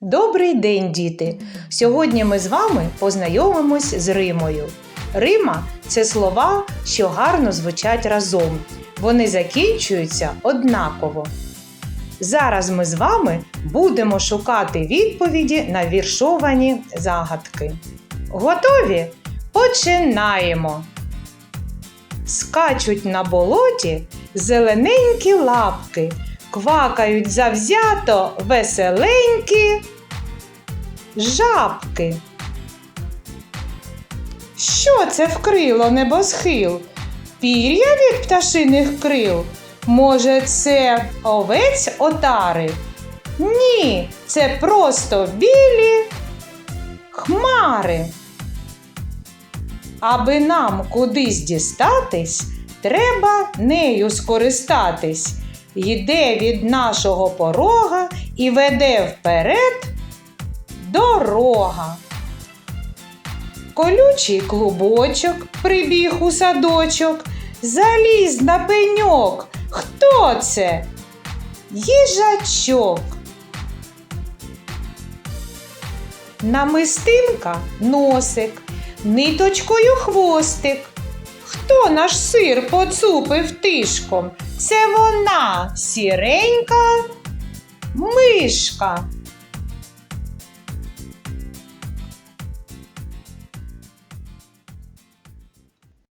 Добрий день, діти! Сьогодні ми з вами познайомимось з Римою. Рима це слова, що гарно звучать разом. Вони закінчуються однаково. Зараз ми з вами будемо шукати відповіді на віршовані загадки. Готові? Починаємо! Скачуть на болоті зелененькі лапки, квакають завзято веселенькі жабки. Що це вкрило небосхил? Пір'я від пташиних крил? Може, це овець отари? Ні, це просто білі хмари. Аби нам кудись дістатись, треба нею скористатись. Йде від нашого порога і веде вперед дорога. Колючий клубочок прибіг у садочок, заліз на пеньок. Хто це? Їжачок. Намистинка носик, ниточкою хвостик. Хто наш сир поцупив тишком? Це вона сіренька мишка.